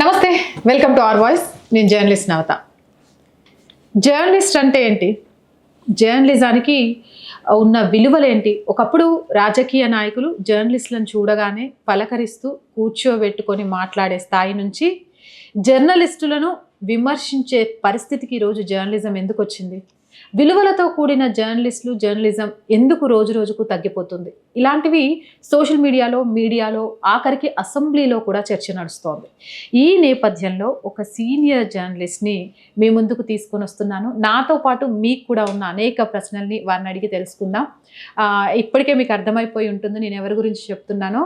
నమస్తే welcome to our voice. నేను journalist Navatha. Journalist అంటే ఏంటి? జర్నలిజానికి ఉన్న విలువలేంటి? ఒకప్పుడు రాజకీయ నాయకులు జర్నలిస్టులను చూడగానే పలకరిస్తూ కూర్చోబెట్టుకొని మాట్లాడే స్థాయి నుంచి జర్నలిస్టులను విమర్శించే పరిస్థితికి ఈరోజు జర్నలిజం ఎందుకు వచ్చింది విలువలతో కూడిన జర్నలిస్టులు జర్నలిజం ఎందుకు రోజు రోజుకు తగ్గిపోతుంది? ఇలాంటివి సోషల్ మీడియాలో మీడియాలో ఆఖరికి అసెంబ్లీలో కూడా చర్చ నడుస్తోంది. ఈ నేపథ్యంలో ఒక సీనియర్ జర్నలిస్ట్ని మీ ముందుకు తీసుకొని వస్తున్నాను. నాతో పాటు మీకు కూడా ఉన్న అనేక ప్రశ్నల్ని వారిని అడిగి తెలుసుకుందాం. ఇప్పటికే మీకు అర్థమైపోయి ఉంటుంది నేను ఎవరి గురించి చెప్తున్నానో.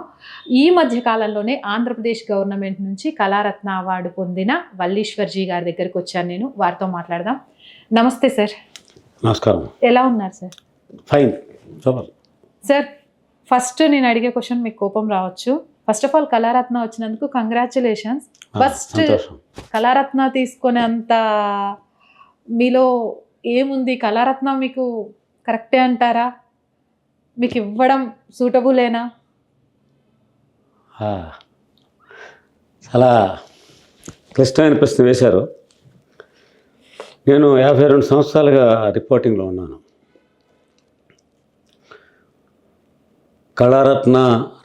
ఈ మధ్య కాలంలోనే ఆంధ్రప్రదేశ్ గవర్నమెంట్ నుంచి కళారత్న అవార్డు పొందిన వల్లీశ్వర్జీ గారి దగ్గరికి వచ్చాను నేను. వారితో మాట్లాడదాం. నమస్తే సార్. నమస్కారం. ఎలా ఉన్నారు sir fine super sir first నేను అడిగే క్వశ్చన్ మీకు కోపం రావచ్చు. ఫస్ట్ ఆఫ్ ఆల్ కళారత్న వచ్చినందుకు కంగ్రాచులేషన్స్ ఫస్ట్ కళారత్న తీసుకునే అంత మీలో ఏముంది? కళారత్న మీకు కరెక్టే అంటారా? మీకు ఇవ్వడం సూటబులేనా చాలా క్లిష్టమైన ప్రశ్న వేశారు. నేను యాభై రెండు సంవత్సరాలుగా రిపోర్టింగ్లో ఉన్నాను. కళారత్న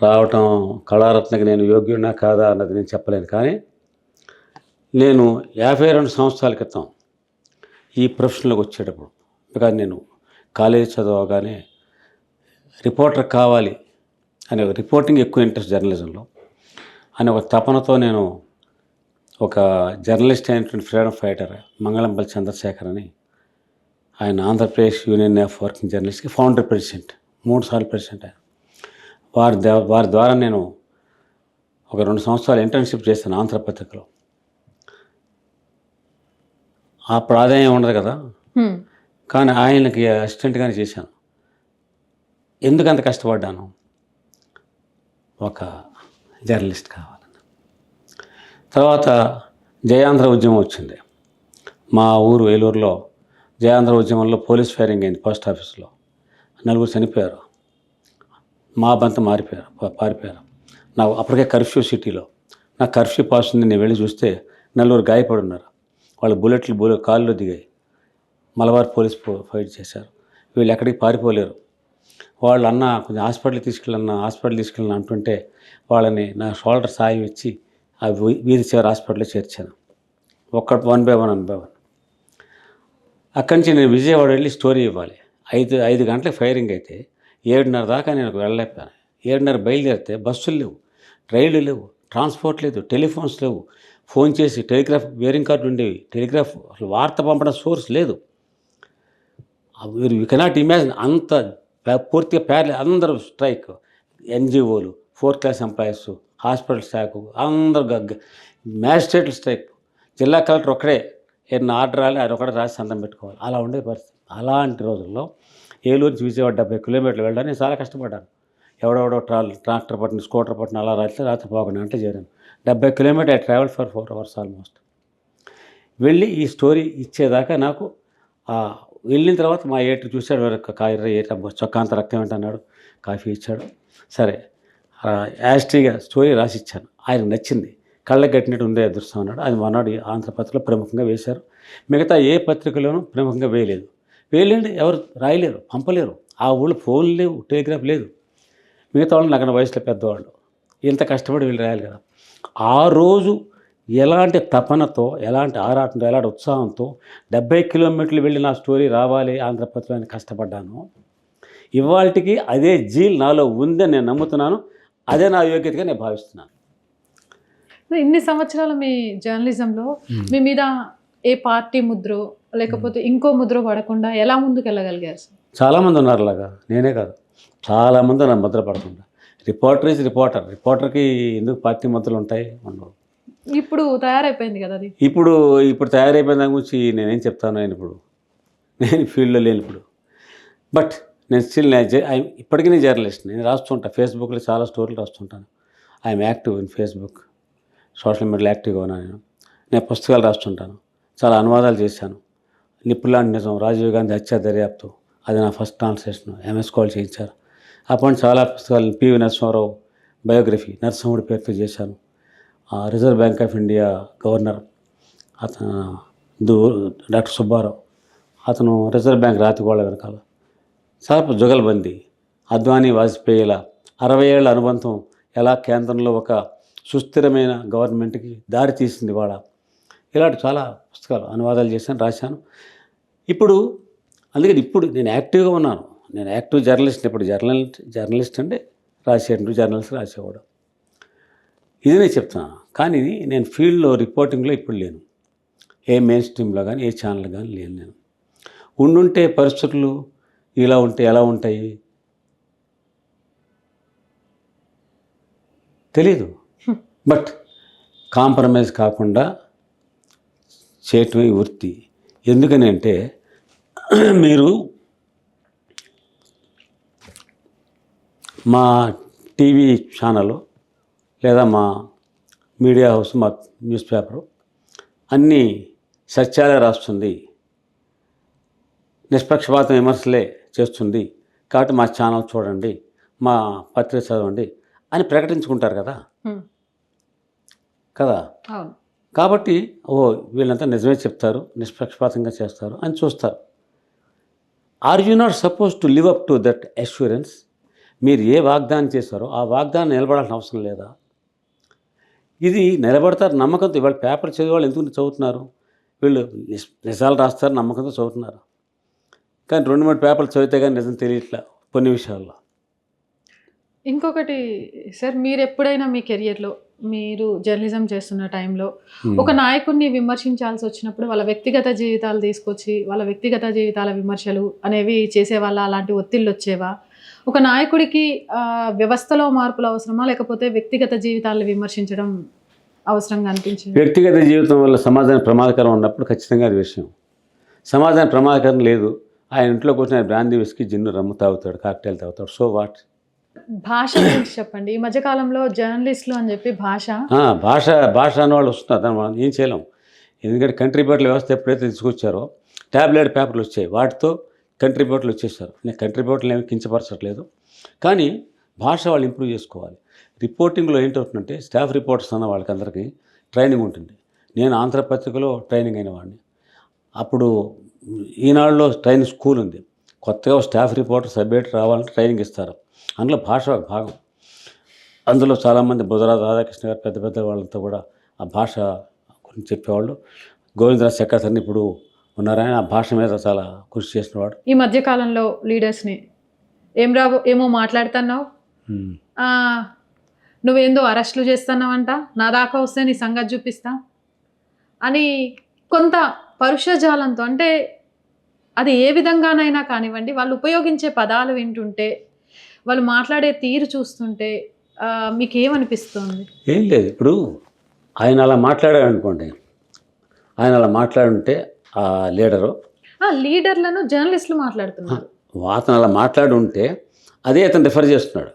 రావటం కళారత్నకి నేను యోగ్యున్నా కాదా అన్నది నేను చెప్పలేను. కానీ నేను యాభై రెండు సంవత్సరాల క్రితం ఈ ప్రొఫెషన్లోకి వచ్చేటప్పుడు బికాజ్ నేను కాలేజీ చదవగానే రిపోర్టర్ కావాలి అనే ఒక రిపోర్టింగ్ ఎక్కువ ఇంట్రెస్ట్ జర్నలిజంలో అనే ఒక తపనతో నేను ఒక జర్నలిస్ట్ అయినటువంటి ఫ్రీడమ్ ఫైటర్ మంగళంపల్లి చంద్రశేఖర్ అని ఆయన ఆంధ్రప్రదేశ్ యూనియన్ ఆఫ్ వర్కింగ్ జర్నలిస్ట్కి ఫౌండర్ ప్రెసిడెంట్ మూడు సార్లు ప్రెసిడెంట్. ఆయన వారి వారి ద్వారా నేను ఒక రెండు సంవత్సరాలు ఇంటర్న్షిప్ చేశాను ఆంధ్రపత్రికలో ఆ ప్రాధాన్యం ఉండదు కదా. కానీ ఆయనకి అసిస్టెంట్గానే చేశాను. ఎందుకు అంత కష్టపడ్డాను? ఒక జర్నలిస్ట్ కావాలని తర్వాత జయాంధ్ర ఉద్యమం వచ్చింది. మా ఊరు ఏలూరులో జయాంధ్ర ఉద్యమంలో పోలీస్ ఫైరింగ్ అయింది పోస్ట్ ఆఫీస్లో. నలుగురు చనిపోయారు. మా బంత మారిపోయారు పారిపోయారు. నాకు అప్పటికే కర్ఫ్యూ సిటీలో. నాకు కర్ఫ్యూ పాస్ ఉంది నేను వెళ్ళి చూస్తే నలుగురు గాయపడి ఉన్నారు వాళ్ళు బుల్లెట్లు బుల్లెట్ కాళ్ళు దిగాయి. మలబార్ పోలీస్ ఫైట్ చేశారు. వీళ్ళు ఎక్కడికి పారిపోలేరు. వాళ్ళు అన్న కొంచెం హాస్పిటల్కి తీసుకెళ్ళన్న హాస్పిటల్ తీసుకెళ్ళిన అంటుంటే వాళ్ళని నా షోల్డర్ సాయం ఇచ్చి ఆ వీధి చివరి హాస్పిటల్లో చేర్చాను. ఒక్క one by one one by one. అక్కడి నుంచి నేను విజయవాడ వెళ్ళి స్టోరీ ఇవ్వాలి. ఐదు ఐదు గంటలకు ఫైరింగ్ అయితే ఏడున్నర దాకా నేను వెళ్ళలేకపోయాను. ఏడున్నర బయలుదేరితే బస్సులు లేవు రైళ్ళు లేవు ట్రాన్స్పోర్ట్ లేదు టెలిఫోన్స్ లేవు. ఫోన్ చేసి టెలిగ్రాఫ్ వేరింగ్ కార్డు ఉండేవి టెలిగ్రాఫ్ అసలు వార్త పంపడం సోర్స్ లేదు. మీరు యూ కెనాట్ ఇమాజిన్ అంత పూర్తిగా ప్యారలే అందరూ strike. ఎన్జిఓలు fourth class employees hospital staff అందరు గగ్గ. మ్యాజిస్ట్రేట్లు స్ట్రైక్ జిల్లా కలెక్టర్ ఒక్కడే ఏదైనా ఆర్డర్ రాలి అది ఒకటే రాసి సంతం పెట్టుకోవాలి. అలా ఉండే పరిస్థితి. అలాంటి రోజుల్లో ఏలూరు నుంచి విజయవాడ డెబ్బై కిలోమీటర్లు వెళ్ళడానికి నేను చాలా కష్టపడ్డాను. ఎవడెవడో ట్రాల్ ట్రాక్టర్ పట్టిన స్కూటర్ పట్టిన అలా రాస్తే రాత్రి పోకుండా అంటే చేరాను. డెబ్బై kilometre I travel for four hours almost. వెళ్ళి ఈ స్టోరీ ఇచ్చేదాకా నాకు వెళ్ళిన తర్వాత మా ఏటు చూశాడు "ఎవరు కాయర్ర ఏట చొక్కా అంత రక్తం ఏంటన్నాడు కాఫీ ఇచ్చాడు. సరే యాస్ట్రీగా స్టోరీ రాసిచ్చాను. ఆయన నచ్చింది. కళ్ళకి కట్టినట్టు ఉందే అదృష్టం అన్నాడు. అది మనాడు ఆంధ్రపత్రికలో ప్రముఖంగా వేశారు. మిగతా ఏ పత్రికలోనూ ప్రముఖంగా వేయలేదు. వేయలేండి ఎవరు రాయలేరు పంపలేరు. ఆ ఊళ్ళో ఫోన్ లేవు టెలిగ్రాఫ్ లేదు. మిగతా వాళ్ళు నగన వయసులో పెద్దవాళ్ళు. ఇంత కష్టపడి వీళ్ళు రాయాలి కదా. ఆ రోజు ఎలాంటి తపనతో ఎలాంటి ఆరాటంతో ఎలాంటి ఉత్సాహంతో డెబ్బై కిలోమీటర్లు వెళ్ళి నా స్టోరీ రావాలి ఆంధ్రపత్రిక అని కష్టపడ్డాను ఇవాళకి అదే జీల్ నాలో ఉందని నేను నమ్ముతున్నాను. అదే నా యోగ్యతగా నేను భావిస్తున్నాను. ఇన్ని సంవత్సరాల మీ జర్నలిజంలో మీ మీద ఏ పార్టీ ముద్రో లేకపోతే ఇంకో ముద్ర పడకుండా ఎలా ముందుకు వెళ్ళగలిగారు చాలామంది ఉన్నారు అలాగా నేనే కాదు. చాలామంది నా ముద్ర పడుతుంటా రిపోర్టర్ ఈజ్ రిపోర్టర్. రిపోర్టర్కి ఎందుకు పార్టీ ముద్రలు ఉంటాయి? ఉండవు ఇప్పుడు తయారైపోయింది కదా అది. ఇప్పుడు ఇప్పుడు తయారైపోయిన దాని గురించి నేనేం చెప్తాను నేను ఇప్పుడు. నేను ఫీల్డ్లో లేను ఇప్పుడు బట్ నేను స్టిల్ ఇప్పటికీ నేను జర్నలిస్ట్. నేను రాస్తుంటా. ఫేస్బుక్లో చాలా స్టోరీలు రాస్తుంటాను. I'm active in Facebook social మీడియాలో యాక్టివ్గా ఉన్నాను నేను. నేను పుస్తకాలు రాస్తుంటాను. చాలా అనువాదాలు చేశాను. నిప్పులాంటి నిజం రాజీవ్ గాంధీ హత్య దర్యాప్తు అది నా ఫస్ట్ ట్రాన్స్లేషన్. ఎంఎస్ కాల్ చేయించారు. అప్పటి చాలా పుస్తకాలు పివి నరసింహారావు బయోగ్రఫీ నరసింహుడి పేరుతో చేశాను. ఆ, reserve bank of India governor అతను దూ డాక్టర్ సుబ్బారావు. అతను రిజర్వ్ బ్యాంక్ రాతిగోళ్ళ వెనకాల చాలా జుగల్బందీ అద్వానీ వాజ్పేయిల అరవై ఏళ్ళ అనుబంధం ఎలా కేంద్రంలో ఒక సుస్థిరమైన గవర్నమెంట్కి దారి తీసింది వాళ్ళ ఇలాంటి చాలా పుస్తకాలు అనువాదాలు చేశాను రాశాను. ఇప్పుడు అందుకని ఇప్పుడు నేను యాక్టివ్గా ఉన్నాను. నేను యాక్టివ్ జర్నలిస్ట్ ఇప్పుడు జర్నల్ జర్నలిస్ట్ అంటే రాసేటు జర్నలిస్ట్ రాసేవాడు. ఇది నేను చెప్తున్నాను కానీ నేను ఫీల్డ్లో రిపోర్టింగ్లో ఇప్పుడు లేను. ఏ మెయిన్ స్ట్రీమ్లో కానీ ఏ ఛానల్ కానీ లేను నేను. ఉండుంటే పరిస్థితులు ఇలా ఉంటే ఎలా ఉంటాయి? తెలీదు. బట్ కాంప్రమైజ్ కాకుండా చేయటమే ఈ వృత్తి. ఎందుకని అంటే మీరు మా టీవీ ఛానల్ లేదా మా మీడియా హౌస్ మా న్యూస్ పేపరు అన్నీ సత్యాలే రాస్తుంది. నిష్పక్షపాతం విమర్శలే. చేస్తుంది. కాబట్టి మా ఛానల్ చూడండి మా పత్రిక చదవండి అని ప్రకటించుకుంటారు కదా. కదా? కాబట్టి ఓ వీళ్ళంతా నిజమే చెప్తారు నిష్పక్షపాతంగా చేస్తారు అని చూస్తారు. Are you not suppose to live up to that assurance మీరు ఏ వాగ్దానం చేశారో ఆ వాగ్దానం నిలబడాల్సిన అవసరం లేదా? ఇది నిలబడతారు నమ్మకంతో ఇవాళ పేపర్ చదివే వాళ్ళు ఎందుకు చదువుతున్నారు? వీళ్ళు నిజాలు రాస్తారు నమ్మకంతో చదువుతున్నారు. కానీ రెండు మూడు పేపర్లు చదివితే కానీ నిజం తెలియట్లా కొన్ని విషయాల్లో. ఇంకొకటి సార్ మీరు ఎప్పుడైనా మీ కెరియర్లో మీరు జర్నలిజం చేస్తున్న టైంలో. ఒక నాయకుడిని విమర్శించాల్సి వచ్చినప్పుడు వాళ్ళ వ్యక్తిగత జీవితాలు తీసుకొచ్చి వాళ్ళ వ్యక్తిగత జీవితాల విమర్శలు అనేవి చేసేవాళ్ళ అలాంటి ఒత్తిళ్ళు వచ్చేవా? ఒక నాయకుడికి వ్యవస్థలో మార్పులు అవసరమా? లేకపోతే వ్యక్తిగత జీవితాలను విమర్శించడం అవసరంగా అనిపించింది? వ్యక్తిగత జీవితం వల్ల సమాజానికి ప్రమాదకరం ఉన్నప్పుడు ఖచ్చితంగా అది విషయం. సమాజానికి ప్రమాదకరం లేదు. ఆయన ఇంట్లో కూర్చొని ఆయన బ్రాందీ విస్కీ జిన్ను రమ్ము తాగుతాడు కాక్టైల్ తాగుతాడు. సో వాట్ భాష గురించి చెప్పండి. ఈ మధ్యకాలంలో జర్నలిస్టులు అని చెప్పి భాష. భాష భాష అన్న వాళ్ళు వస్తున్నారు. దాన్ని మనం ఏం చేయలేం. ఎందుకంటే కంట్రీ బోర్డుల వ్యవస్థ ఎప్పుడైతే తీసుకొచ్చారో ట్యాబ్లెట్ పేపర్లు వచ్చాయి. వాటితో కంట్రీ బోర్డులు వచ్చేసారు. నేను కంట్రీ బోర్డులు ఏమి కించపరచట్లేదు. కానీ భాష వాళ్ళు ఇంప్రూవ్ చేసుకోవాలి. రిపోర్టింగ్లో ఏంటవుతుందంటే స్టాఫ్ రిపోర్టర్స్ అన్న వాళ్ళకందరికీ ట్రైనింగ్ ఉంటుంది. నేను ఆంధ్రపత్రికలో ట్రైనింగ్ అయిన వాడిని. అప్పుడు ఈనాడులో ట్రైనింగ్ స్కూల్ ఉంది. కొత్తగా స్టాఫ్ రిపోర్టర్ సబ్జెక్ట్ రావాలంటే ట్రైనింగ్ ఇస్తారు. అందులో భాష ఒక భాగం. అందులో చాలామంది బుధరాజు రాధాకృష్ణ గారు పెద్ద పెద్ద వాళ్ళంతా కూడా ఆ భాష గురించి చెప్పేవాళ్ళు. గోవిందరాజ్ సెక్రటరీని ఇప్పుడు ఉన్నారని ఆ భాష మీద చాలా కృషి చేసినవాడు. ఈ మధ్యకాలంలో లీడర్స్ని ఏం రావు ఏమో మాట్లాడుతున్నావు? నువ్వేందో అరెస్టులు చేస్తున్నావంట? నా దాకా వస్తే నీ సంగతి చూపిస్తా అని కొంత పరుషజాలంతో అంటే అది ఏ విధంగానైనా కానివ్వండి వాళ్ళు ఉపయోగించే పదాలు వింటుంటే వాళ్ళు మాట్లాడే తీరు చూస్తుంటే ఆ, మీకు ఏమనిపిస్తుంది ఏం లేదు. ఇప్పుడు ఆయన అలా మాట్లాడాడు అనుకోండి ఆయన అలా మాట్లాడుంటే ఆ లీడరు ఆ లీడర్లను జర్నలిస్టులు మాట్లాడుతున్నారు. అతను అలా మాట్లాడి ఉంటే అదే అతను రిఫర్ చేస్తున్నాడు.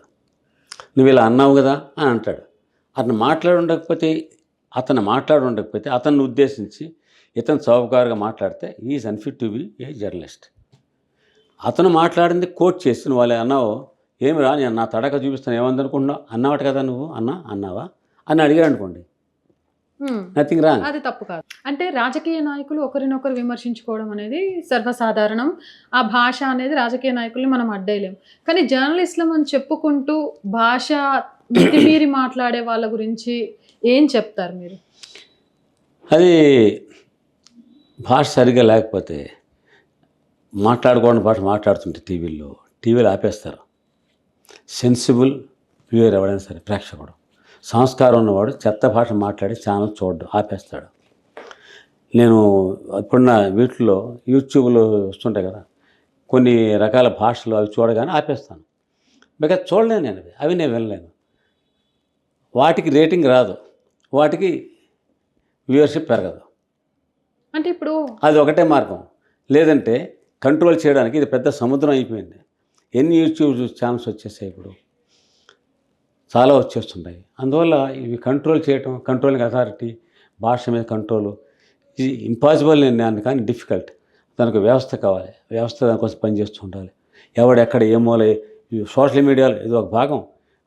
నువ్వు ఇలా అన్నావు కదా అని అంటాడు. అతను మాట్లాడి ఉండకపోతే అతను మాట్లాడి ఉండకపోతే అతన్ని ఉద్దేశించి ఇతను చౌకగారుగా మాట్లాడితే is unfit to be a journalist అతను మాట్లాడింది కోట్ చేసి నువ్వు వాళ్ళు అన్నావు? ఏమి రా నేను నా తడక చూపిస్తాను ఏమందనుకుంటున్నావు? అన్నావట కదా నువ్వు? అన్నా అన్నావా? అని అడిగాడు అనుకోండి. నథింగ్ రాంగ్ అది తప్పు కాదు. అంటే రాజకీయ నాయకులు ఒకరినొకరు విమర్శించుకోవడం అనేది సర్వసాధారణం. ఆ భాష అనేది రాజకీయ నాయకుల్ని మనం అడ్డేయలేం. కానీ జర్నలిస్టులం అని చెప్పుకుంటూ భాష మితిమీరి మాట్లాడే వాళ్ళ గురించి ఏం చెప్తారు మీరు? అది భాష సరిగ్గా లేకపోతే మాట్లాడుకోవడం భాష మాట్లాడుతుంటే టీవీల్లో టీవీలో ఆపేస్తారు. సెన్సిబుల్ ప్యూర్ ఎవడైనా సరే ప్రేక్షకుడు. సంస్కారం ఉన్నవాడు చెత్త భాష మాట్లాడి ఛానల్ చూడడం ఆపేస్తాడు. నేను ఇప్పుడున్న వీటిలో యూట్యూబ్లో వస్తుంటాయి కదా కొన్ని రకాల భాషలు అవి చూడగానే ఆపేస్తాను. మిగతా చూడలేను నేను అవి అవి నేను వినలేను. వాటికి రేటింగ్ రాదు. వాటికి వ్యూవర్షిప్ పెరగదు. అంటే ఇప్పుడు అది ఒకటే మార్గం. లేదంటే కంట్రోల్ చేయడానికి ఇది పెద్ద సముద్రం అయిపోయింది. ఎన్ని యూట్యూబ్ ఛానల్స్ వచ్చేసాయి ఇప్పుడు? చాలా వచ్చేస్తున్నాయి. అందువల్ల ఇవి కంట్రోల్ చేయటం కంట్రోలింగ్ అథారిటీ భాష మీద కంట్రోల్ ఇది ఇంపాసిబుల్ నేను కానీ డిఫికల్ట్. దానికి వ్యవస్థ కావాలి. వ్యవస్థ దానికోసం పనిచేస్తూ ఉండాలి. ఎవడు ఎక్కడ ఏ సోషల్ మీడియాలో ఇది ఒక భాగం.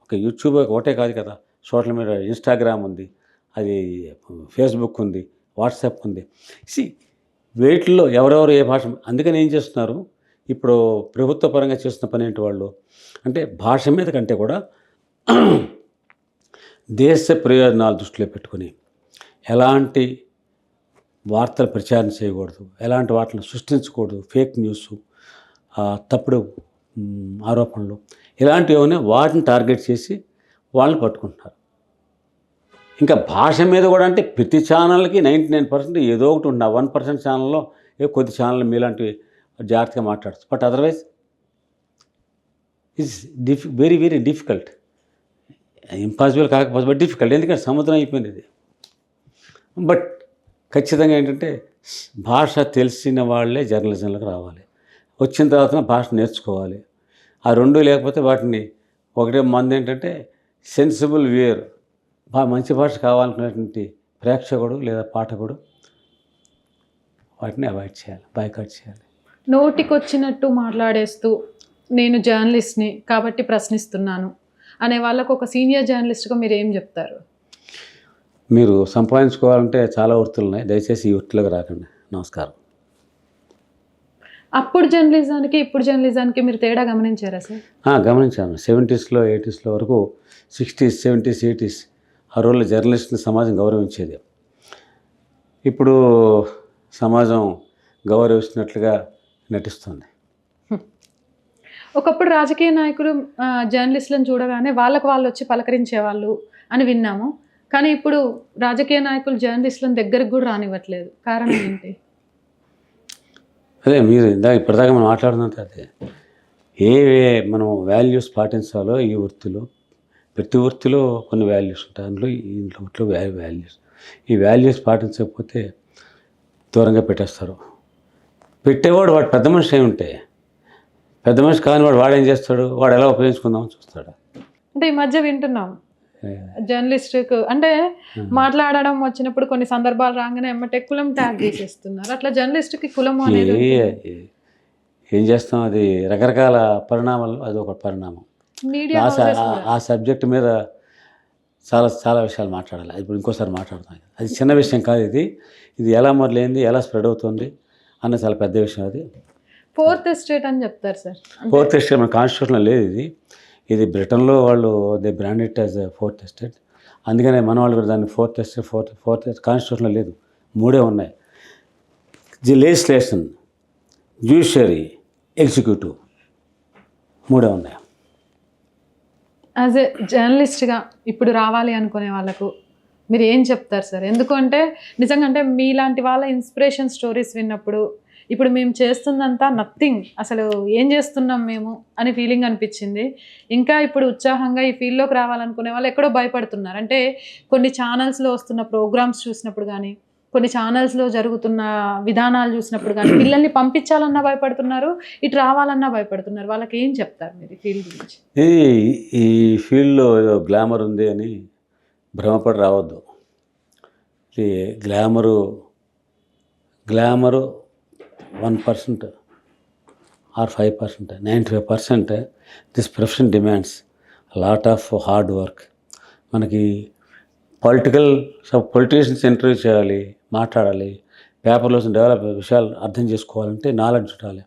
ఒక యూట్యూబ్ ఒకటే కాదు కదా. సోషల్ మీడియా ఇన్స్టాగ్రామ్ ఉంది. అది ఫేస్బుక్ ఉంది. వాట్సాప్ ఉంది. సి వీటిల్లో ఎవరెవరు ఏ భాష అందుకని ఏం చేస్తున్నారు? ఇప్పుడు ప్రభుత్వ పరంగా చేస్తున్న పని ఏంటి వాళ్ళు? అంటే భాష మీద కంటే కూడా దేశ ప్రయోజనాలు దృష్టిలో పెట్టుకొని ఎలాంటి వార్తలు ప్రచారం చేయకూడదు ఎలాంటి వార్తలు సృష్టించకూడదు ఫేక్ న్యూస్ తప్పుడు ఆరోపణలు ఇలాంటివి ఏమైనా వాటిని టార్గెట్ చేసి వాళ్ళని పట్టుకుంటున్నారు. ఇంకా భాష మీద కూడా అంటే ప్రతి ఛానల్కి నైంటీ నైన్ పర్సెంట్ ఏదో ఒకటి ఉన్న వన్ పర్సెంట్ ఛానల్లో ఏ కొద్ది ఛానల్ మీలాంటివి జాగ్రత్తగా మాట్లాడచ్చు. But otherwise it's diff very very difficult. Impossible కాకపోతే బట్ డిఫికల్ట్. ఎందుకంటే సముద్రం అయిపోయింది ఇది. బట్ ఖచ్చితంగా ఏంటంటే భాష తెలిసిన వాళ్ళే జర్నలిజంలోకి రావాలి. వచ్చిన తర్వాత భాష నేర్చుకోవాలి. ఆ రెండు లేకపోతే వాటిని ఒకటే మంది ఏంటంటే సెన్సిబుల్ వేర్. మంచి భాష కావాలనుకునేటువంటి ప్రేక్షకుడు లేదా పాఠకుడు వాటిని అవాయిడ్ చేయాలి బాయ్కాట్ చేయాలి. నోటికొచ్చినట్టు మాట్లాడేస్తూ నేను జర్నలిస్ట్ని కాబట్టి ప్రశ్నిస్తున్నాను అనే వాళ్ళకు ఒక సీనియర్ జర్నలిస్ట్గా మీరు ఏం చెప్తారు? మీరు సంపాదించుకోవాలంటే చాలా వృత్తులు ఉన్నాయి దయచేసి ఈ వృత్తిలోకి రాకండి. నమస్కారం. అప్పుడు జర్నలిజానికి ఇప్పుడు జర్నలిజానికి మీరు తేడా గమనించారా సార్? గమనించాను. సెవెంటీస్లో ఎయిటీస్లో వరకు సిక్స్టీస్ సెవెంటీస్ ఎయిటీస్ ఆ రోజుల్లో జర్నలిస్ట్ని సమాజం గౌరవించేది. ఇప్పుడు సమాజం గౌరవిస్తున్నట్లుగా నటిస్తుంది. ఒకప్పుడు రాజకీయ నాయకులు జర్నలిస్టులను చూడగానే వాళ్ళకు వాళ్ళు వచ్చి పలకరించేవాళ్ళు అని విన్నాము. కానీ ఇప్పుడు రాజకీయ నాయకులు జర్నలిస్టులను దగ్గరకు కూడా రానివ్వట్లేదు. కారణం ఏంటి? అదే మీరు ఇందాక ఇప్పటిదాకా మనం మాట్లాడుతుంటే అదే. ఏ మనం వాల్యూస్ పాటించాలో ఈ వృత్తిలో ప్రతి వృత్తిలో కొన్ని వాల్యూస్ ఉంటాయి. అందులో ఈ ఇంట్లో వాల్యూస్ ఈ వాల్యూస్ పాటించకపోతే దూరంగా పెట్టేస్తారు. పెట్టేవాడు వాడు పెద్ద మనిషి అయి ఉంటే పెద్ద మనిషి కాని వాడు వాడు ఏం చేస్తాడు? వాడు ఎలా ఉపయోగించుకుందామని చూస్తాడు. అంటే ఈ మధ్య వింటున్నాం. జర్నలిస్ట్కు అంటే మాట్లాడడం వచ్చినప్పుడు కొన్ని సందర్భాలు రాగానే ఎమ్మటే కులం ట్యాగ్ చేసేస్తున్నారు అట్లా జర్నలిస్ట్కి కులం అనేది ఏం. చేస్తాం? అది రకరకాల పరిణామాలు అది ఒక పరిణామం. మీడియా ఆ సబ్జెక్ట్ మీద చాలా చాలా విషయాలు మాట్లాడాలి. ఇప్పుడు ఇంకోసారి మాట్లాడుతాం అది చిన్న విషయం కాదు ఇది. ఇది ఎలా మొదలైంది ఎలా స్ప్రెడ్ అవుతుంది అన్న చాలా పెద్ద విషయం అది. ఫోర్త్ ఎస్టేట్ అని చెప్తారు సార్. ఫోర్త్ ఎస్టేట్ మన కాన్స్టిట్యూషన్లో లేదు ఇది. ఇది బ్రిటన్లో వాళ్ళు they brand it as fourth estate అందుకనే మన వాళ్ళు కూడా దాన్ని ఫోర్త్ ఎస్టేట్ ఫోర్త్ ఫోర్త్ కాన్స్టిట్యూషన్లో లేదు. మూడే ఉన్నాయి. ది లెజిస్లేషన్ జ్యుడిషియరీ ఎగ్జిక్యూటివ్ మూడే ఉన్నాయి. యాజ్ ఏ జర్నలిస్ట్గా ఇప్పుడు రావాలి అనుకునే వాళ్ళకు మీరు ఏం చెప్తారు సార్? ఎందుకంటే నిజంగా అంటే మీలాంటి వాళ్ళ ఇన్స్పిరేషన్ స్టోరీస్ విన్నప్పుడు ఇప్పుడు మేము చేస్తుందంతా నథింగ్ అసలు ఏం చేస్తున్నాం మేము అని ఫీలింగ్ అనిపించింది. ఇంకా ఇప్పుడు ఉత్సాహంగా ఈ ఫీల్డ్లోకి రావాలనుకునే వాళ్ళు ఎక్కడో భయపడుతున్నారు. అంటే కొన్ని ఛానల్స్లో వస్తున్న ప్రోగ్రామ్స్ చూసినప్పుడు కానీ కొన్ని ఛానల్స్లో జరుగుతున్న విధానాలు చూసినప్పుడు కానీ పిల్లల్ని పంపించాలన్నా భయపడుతున్నారు ఇటు రావాలన్నా భయపడుతున్నారు. వాళ్ళకి ఏం చెప్తారు మీరు ఈ ఫీల్డ్ గురించి? ఇది ఈ ఫీల్డ్లో ఏదో గ్లామర్ ఉంది అని భ్రమపడి రావద్దు. ఇది glamour glamour one percent or five percent ninety five percent this profession demands lot of hard work మనకి పొలిటికల్ పొలిటీషియన్స్ ఇంటర్వ్యూ చేయాలి మాట్లాడాలి. పేపర్లో డెవలప్ విషయాలు అర్థం చేసుకోవాలంటే నాలెడ్జ్ ఉండాలి.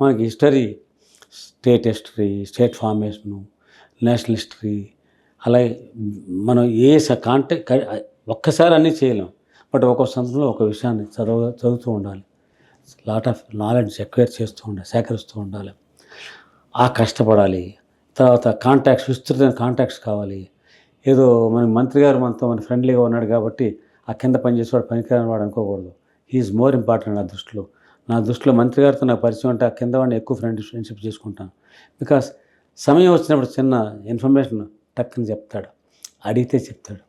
మనకి history state history state formation national history అలాగే మనం ఏ స కాంటే ఒక్కసారి అన్నీ చేయలేం. బట్ ఒక్కొక్క సందర్భంలో ఒక విషయాన్ని చదువు చదువుతూ ఉండాలి. లాట్ ఆఫ్ నాలెడ్జ్ ఎక్వైర్ చేస్తూ ఉండాలి సేకరిస్తూ ఉండాలి. ఆ కష్టపడాలి. తర్వాత కాంటాక్ట్స్ విస్తృతమైన కాంటాక్ట్స్ కావాలి. ఏదో మన మంత్రి గారు మనతో మన ఫ్రెండ్లీగా ఉన్నాడు కాబట్టి ఆ కింద పనిచేసేవాడు పనికిరాని వాడు అనుకోకూడదు. హీఈస్ మోర్ ఇంపార్టెంట్ నా దృష్టిలో. నా దృష్టిలో మంత్రి గారితో నాకు పరిచయం ఉంటే ఆ కింద వాడిని ఎక్కువ ఫ్రెండ్ ఫ్రెండ్షిప్ చేసుకుంటాను. బికాస్ సమయం వచ్చినప్పుడు చిన్న ఇన్ఫర్మేషన్ టక్కని చెప్తాడు. అడిగితే చెప్తాడు.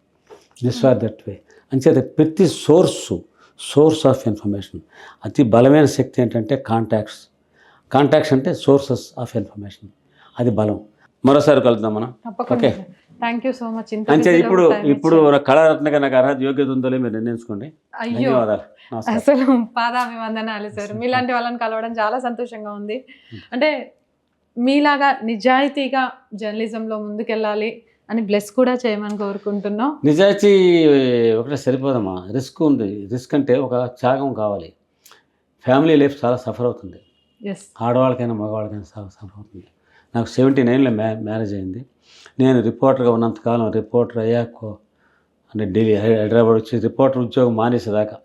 దిస్ ఆర్ దట్ వే అంచేత ప్రతి సోర్సు సోర్స్ ఆఫ్ ఇన్ఫర్మేషన్ అతి బలమైన శక్తి ఏంటంటే కాంటాక్ట్స్ కాంటాక్ట్స్ అంటే సోర్సెస్ ఆఫ్ ఇన్ఫర్మేషన్ అది బలం. మరోసారి కలుద్దాం మనం. Okay. Thank you so much అంతే ఇప్పుడు ఇప్పుడు ఇచ్చారు. కళారత్నగా నాకు అర్హత యోగ్యత ఉందో మీరు నిర్ణయించుకోండి. అయ్యో. అసలు పాదాభివందనాలు సార్ మీలాంటి వాళ్ళని కలవడం చాలా సంతోషంగా ఉంది. అంటే మీలాగా నిజాయితీగా జర్నలిజంలో ముందుకెళ్ళాలి అని బ్లెస్ కూడా చేయమని కోరుకుంటున్నాం. నిజాయితీ ఒకటే సరిపోదమ్మా. రిస్క్ ఉంది. రిస్క్ అంటే ఒక త్యాగం కావాలి. ఫ్యామిలీ లైఫ్ చాలా సఫర్ అవుతుంది. ఆడవాళ్ళకైనా మగవాళ్ళకైనా సఫర్ సఫర్ అవుతుంది. నాకు సెవెంటీ నైన్లో మ్యా మ్యారేజ్ అయింది. నేను రిపోర్టర్గా ఉన్నంతకాలం రిపోర్టర్ అయ్యాక అంటే ఢిల్లీ హై- హైదరాబాద్ వచ్చి రిపోర్టర్ ఉద్యోగం మానేసేదాకా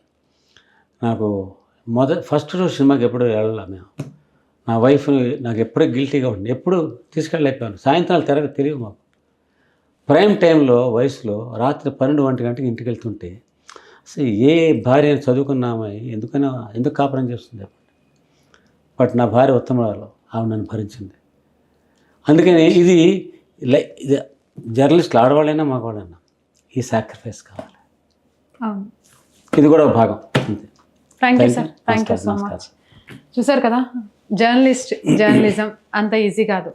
నాకు మొదటి ఫస్ట్ రోజు సినిమాకి ఎప్పుడు వెళ్ళాలి మేము. నా వైఫ్ నాకు ఎప్పుడూ గిల్టీగా ఉంటుంది ఎప్పుడు తీసుకెళ్ళలేకపోయాను. సాయంత్రాలు తెరగ తెలియదు మాకు. ప్రైమ్ టైంలో వయసులో రాత్రి పన్నెండు ఒంటి గంటకి ఇంటికి వెళ్తుంటే అసలు ఏ భార్య చదువుకున్నామా ఎందుకైనా ఎందుకు కాపురం చేస్తుంది? బట్ నా భార్య ఉత్తమరాలు ఆమె నన్ను భరించింది. అందుకని ఇది లై- ఇది జర్నలిస్టులు ఆడవాళ్ళైనా మగవాళ్ళైనా ఈ సాక్రిఫైస్ కావాలి. ఇది కూడా ఒక భాగం. Thank you sir. Thank you so much చూసారు కదా? జర్నలిస్ట్ జర్నలిజం అంత ఈజీ కాదు.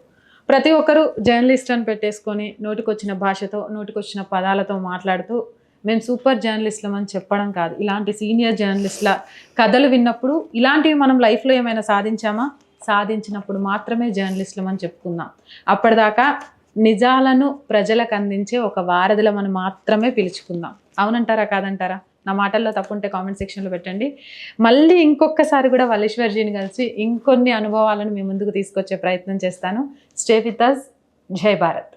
ప్రతి ఒక్కరు జర్నలిస్ట్ అని పెట్టేసుకొని నోటికొచ్చిన భాషతో నోటికొచ్చిన పదాలతో మాట్లాడుతూ మేము సూపర్ జర్నలిస్టులం అని చెప్పడం కాదు. ఇలాంటి సీనియర్ జర్నలిస్టుల కథలు విన్నప్పుడు ఇలాంటివి మనం లైఫ్లో ఏమైనా సాధించామా? సాధించినప్పుడు మాత్రమే జర్నలిస్టులం అని చెప్పుకుందాం. అప్పటిదాకా నిజాలను ప్రజలకు అందించే ఒక వారధులమని మాత్రమే పిలుచుకుందాం. అవునంటారా కాదంటారా? నా మాటల్లో తప్పుంటే కామెంట్ సెక్షన్లో పెట్టండి. మళ్ళీ ఇంకొకసారి కూడా వల్లేశ్వర్జీని కలిసి ఇంకొన్ని అనుభవాలను మీ ముందుకు తీసుకొచ్చే ప్రయత్నం చేస్తాను. స్టే విత్ అస్ జై భారత్.